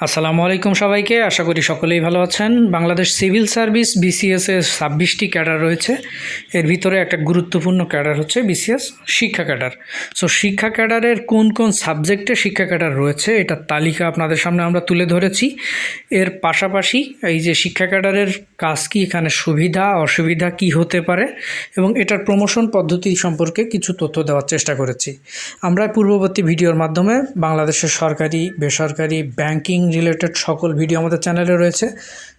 আসসালামু আলাইকুম সবাইকে। আশা করি সকলেই ভালো আছেন। বাংলাদেশ সিভিল সার্ভিস বিসিএস এর ছাব্বিশটি ক্যাডার রয়েছে। এর ভিতরে একটা গুরুত্বপূর্ণ ক্যাডার হচ্ছে বিসিএস শিক্ষা ক্যাডার। সো শিক্ষা ক্যাডারের কোন কোন সাবজেক্টে শিক্ষা ক্যাডার রয়েছে, এটার তালিকা আপনাদের সামনে আমরা তুলে ধরেছি। এর পাশাপাশি এই যে শিক্ষা ক্যাডারের কাজ কি, এখানে সুবিধা, অসুবিধা কি হতে পারে এবং এটার প্রমোশন পদ্ধতি সম্পর্কে কিছু তথ্য দেওয়ার চেষ্টা করেছি। আমরা পূর্ববর্তী ভিডিওর মাধ্যমে বাংলাদেশের সরকারি, বেসরকারি ব্যাংকিং রিলেটেড সকল ভিডিও আমাদের চ্যানেলে রয়েছে।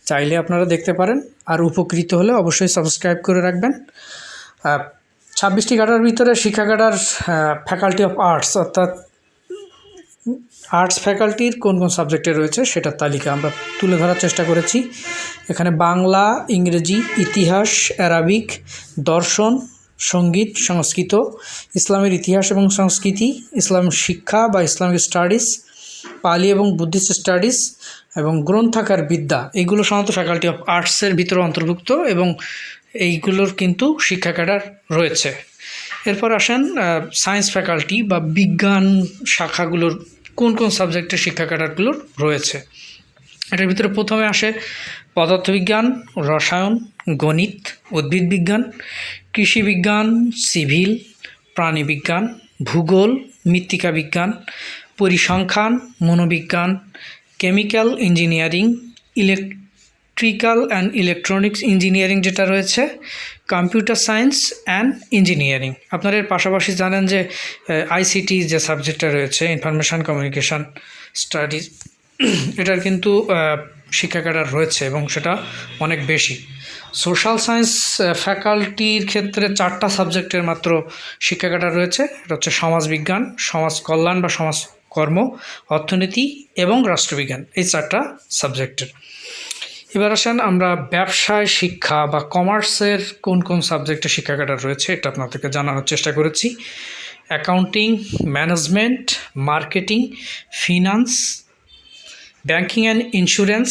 চাইলে আপনারা দেখতে পারেন আর উপকৃত হলে অবশ্যই সাবস্ক্রাইব করে রাখবেন। ছাব্বিশটি কাটার ভিতরে শিক্ষা কাটার ফ্যাকাল্টি অফ আর্টস অর্থাৎ আর্টস ফ্যাকাল্টির কোন কোন সাবজেক্টে রয়েছে সেটার তালিকা আমরা তুলে ধরার চেষ্টা করেছি। এখানে বাংলা, ইংরেজি, ইতিহাস অ্যারাবিক দর্শন, সংগীত, সংস্কৃত, ইসলামের ইতিহাস এবং সংস্কৃতি, ইসলাম শিক্ষা বা ইসলামিক স্টাডিজ পালি এবং বুদ্ধিস্ট স্টাডিজ এবং গ্রন্থাকার বিদ্যা এইগুলো সাধারণত ফ্যাকাল্টি অফ আর্টসের ভিতরে অন্তর্ভুক্ত এবং এইগুলোর কিন্তু শিক্ষা ক্যাডার রয়েছে। এরপর আসেন সায়েন্স ফ্যাকাল্টি বা বিজ্ঞান শাখাগুলোর কোন কোন সাবজেক্টের শিক্ষা ক্যাডারগুলোর রয়েছে। এটার ভিতরে প্রথমে আসে পদার্থবিজ্ঞান, রসায়ন, গণিত, উদ্ভিদ বিজ্ঞান, কৃষি বিজ্ঞান, সিভিল প্রাণীবিজ্ঞান ভূগোল, মৃত্তিকা বিজ্ঞান পরিসংখ্যান, মনোবিজ্ঞান, chemical engineering, electrical and electronics engineering যেটা রয়েছে, কম্পিউটার সায়েন্স অ্যান্ড ইঞ্জিনিয়ারিং। আপনারা এর পাশাপাশি জানেন যে আইসিটি যে সাবজেক্টটা রয়েছে, ইনফরমেশান কমিউনিকেশান স্টাডিজ, এটার কিন্তু শিক্ষা রয়েছে এবং সেটা অনেক বেশি। সোশ্যাল সায়েন্স ফ্যাকাল্টির ক্ষেত্রে চারটা সাবজেক্টের মাত্র শিক্ষা রয়েছে। এটা হচ্ছে সমাজবিজ্ঞান, সমাজ কল্যাণ বা সমাজকর্ম অর্থনীতি এবং রাষ্ট্রবিজ্ঞান, এই চারটা সাবজেক্টের এবার আসেন আমরা ব্যবসায় শিক্ষা বা কমার্সের কোন কোন সাবজেক্টে শিক্ষা ক্যাডার রয়েছে, এটা আপনাদেরকে জানানোর চেষ্টা করেছি। Accounting management marketing finance banking and insurance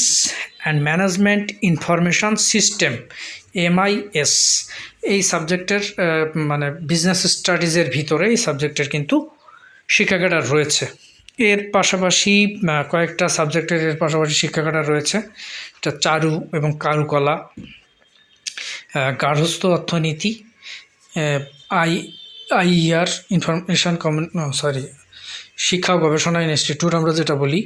and management information system MIS এই সাবজেক্টের মানে বিজনেস স্টাডিজের ভিতরে এই সাবজেক্টের কিন্তু শিক্ষা রয়েছে। এর পাশাপাশি কয়েকটা সাবজেক্টের এর পাশাপাশি শিক্ষা ক্যাডার রয়েছে। এটা চারু এবং কারুকলা গার্হস্থ অর্থনীতি আই, আইইআর ইনফরমেশান কমিউন সরি শিক্ষা গবেষণা ইনস্টিটিউট আমরা যেটা বলি,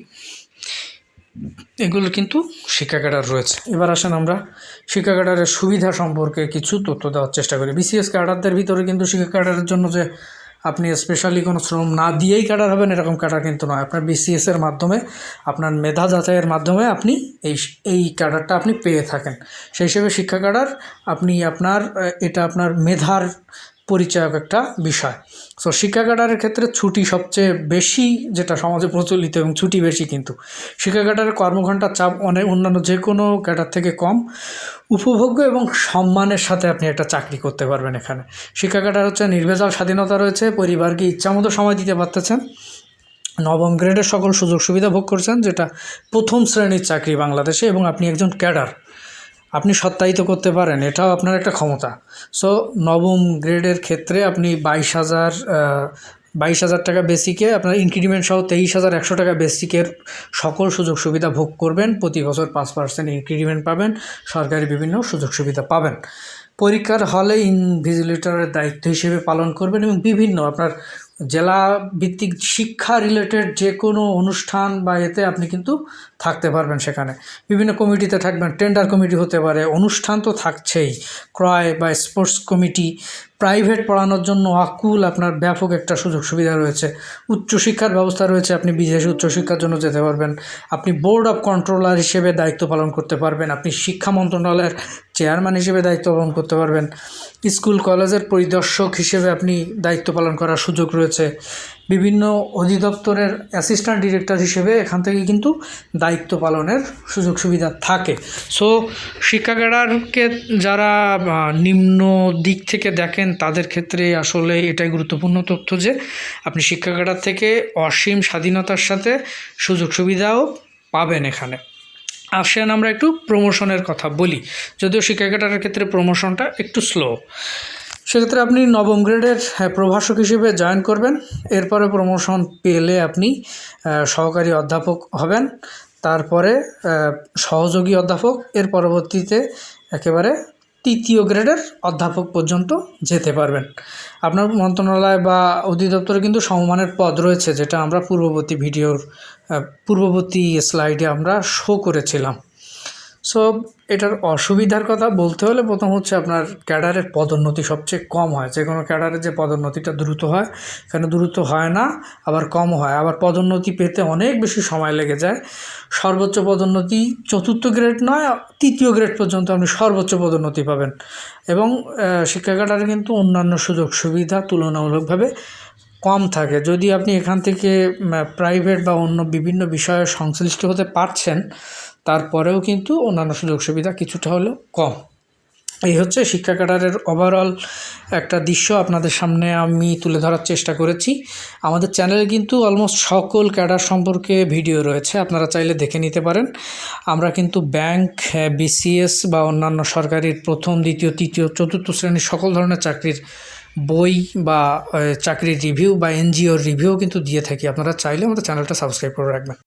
এগুলো কিন্তু শিক্ষা ক্যাডার রয়েছে। এবার আসেন আমরা শিক্ষা ক্যাডারের সুবিধা সম্পর্কে কিছু তথ্য দেওয়ার চেষ্টা করি। বিসিএস ক্যাডারদের ভিতরে কিন্তু শিক্ষা জন্য যে আপনি স্পেশালি কোনো শ্রম না দিয়েই ক্যাডার হবেন, এরকম ক্যাডার কিন্তু নয়। আপনার বিসিএসের মাধ্যমে, আপনার মেধা যাচাইয়ের মাধ্যমে আপনি এই এই ক্যাডারটা আপনি পেয়ে থাকেন। সেই হিসেবে শিক্ষা ক্যাডার আপনি আপনার এটা আপনার মেধার পরিচয়ক একটা বিষয়। সো শিক্ষা ক্ষেত্রে ছুটি সবচেয়ে বেশি যেটা সমাজে প্রচলিত এবং ছুটি বেশি কিন্তু। শিক্ষা ক্যাডারের কর্মঘণ্টার চাপ অনেক অন্যান্য যে কোনো ক্যাডার থেকে কম। উপভোগ্য এবং সম্মানের সাথে আপনি একটা চাকরি করতে পারবেন এখানে। শিক্ষা ক্যাডার হচ্ছে নির্ভেজাল স্বাধীনতা রয়েছে, পরিবারকে ইচ্ছামতো সময় দিতে পারতেছেন। নবম গ্রেডের সকল সুযোগ সুবিধা ভোগ করছেন, যেটা প্রথম শ্রেণির চাকরি বাংলাদেশে এবং আপনি একজন ক্যাডার। আপনি সত্যায়িত করতে পারেন, এটাও আপনার একটা ক্ষমতা। সো নবম গ্রেডের ক্ষেত্রে আপনি বাইশ হাজার বাইশ হাজার টাকা বেসিকে আপনার ইনক্রিমেন্ট সহ তেইশ হাজার একশো টাকা বেসিকের সকল সুযোগ সুবিধা ভোগ করবেন, প্রতি বছর পাঁচ পার্সেন্ট ইনক্রিমেন্ট পাবেন, সরকারি বিভিন্ন সুযোগ সুবিধা পাবেন। পরীক্ষার হলে ইনভিজিলেটরের দায়িত্ব হিসেবে পালন করবেন এবং বিভিন্ন আপনার জেলা ভিত্তিক শিক্ষা রিলেটেড যে কোনো অনুষ্ঠান বা এতে আপনি কিন্তু থাকতে পারবেন সেখানে। বিভিন্ন কমিটিতে থাকবেন টেন্ডার কমিটি হতে পারে, অনুষ্ঠান তো থাকছেই। ক্রয় বা স্পোর্টস কমিটি প্রাইভেট পড়ানোর জন্য আকুল আপনার ব্যাপক একটা সুযোগ সুবিধা রয়েছে। উচ্চশিক্ষার ব্যবস্থা রয়েছে, আপনি বিদেশে উচ্চশিক্ষার জন্য যেতে পারবেন। আপনি বোর্ড অফ কন্ট্রোলার হিসেবে দায়িত্ব পালন করতে পারবেন। আপনি শিক্ষা মন্ত্রণালয়ের চেয়ারম্যান হিসেবে দায়িত্ব পালন করতে পারবেন। স্কুল, কলেজের পরিদর্শক হিসেবে আপনি দায়িত্ব পালন করার সুযোগ রয়েছে। বিভিন্ন অধিদপ্তরের অ্যাসিস্ট্যান্ট ডিরেক্টর হিসেবে এখান থেকে কিন্তু দায়িত্ব পালনের সুযোগ সুবিধা থাকে। সো শিক্ষা ক্যাডারকে যারা নিম্ন দিক থেকে দেখেন, তাদের ক্ষেত্রে আসলে এটাই গুরুত্বপূর্ণ তথ্য যে, আপনি শিক্ষা ক্যাডার থেকে অসীম স্বাধীনতার সাথে সুযোগ সুবিধাও পাবেন এখানে। আসেন আমরা একটু প্রমোশনের কথা বলি। যদিও শিক্ষা ক্যাডারের ক্ষেত্রে প্রমোশনটা একটু স্লো সেক্ষেত্রে আপনি নবম গ্রেডের প্রভাষক হিসেবে জয়েন করবেন। এরপরে প্রমোশন পেলে আপনি সহকারী অধ্যাপক হবেন। তারপরে সহযোগী অধ্যাপক। এর পরবর্তীতে একেবারে তৃতীয় গ্রেডের অধ্যাপক পর্যন্ত যেতে পারবেন। আপনার মন্ত্রণালয় বা অধিদপ্তরে কিন্তু সমমানের পদ রয়েছে, যেটা আমরা পূর্ববর্তী ভিডিওর পূর্ববর্তী স্লাইডে আমরা শো করেছিলাম। সো এটার অসুবিধার কথা বলতে হলে প্রথম হচ্ছে আপনার ক্যাডারের পদোন্নতি সবচেয়ে কম হয়। যে কোনো ক্যাডারের যে পদোন্নতিটা দ্রুত হয়, এখানে দ্রুত হয় না, আবার কম হয়। আবার পদোন্নতি পেতে অনেক বেশি সময় লেগে যায়। সর্বোচ্চ পদোন্নতি চতুর্থ গ্রেড নয়, তৃতীয় গ্রেড পর্যন্ত আপনি সর্বোচ্চ পদোন্নতি পাবেন। এবং শিক্ষা ক্যাডারে কিন্তু অন্যান্য সুযোগ সুবিধা তুলনামূলকভাবে কম থাকে। যদি আপনি এখান থেকে প্রাইভেট বা অন্য বিভিন্ন বিষয়ে সংশ্লিষ্ট হতে পারছেন তারপরেও কিন্তু অন্যান্য সুযোগ সুবিধা কিছুটা হলেও কম। এই হচ্ছে শিক্ষা ক্যাডারের ওভারঅল একটা দৃশ্য আপনাদের সামনে আমি তুলে ধরার চেষ্টা করেছি। আমাদের চ্যানেলে কিন্তু অলমোস্ট সকল ক্যাডার সম্পর্কে ভিডিও রয়েছে, আপনারা চাইলে দেখে নিতে পারেন। আমরা কিন্তু ব্যাংক বিসিএস বা অন্যান্য সরকারি প্রথম, দ্বিতীয়, তৃতীয়, চতুর্থ শ্রেণির সকল ধরনের চাকরির বই বা চাকরির রিভিউ বা এনজিওর রিভিউ কিন্তু দিয়ে থাকি। আপনারা চাইলে আমাদের চ্যানেলটা সাবস্ক্রাইব করে রাখবেন।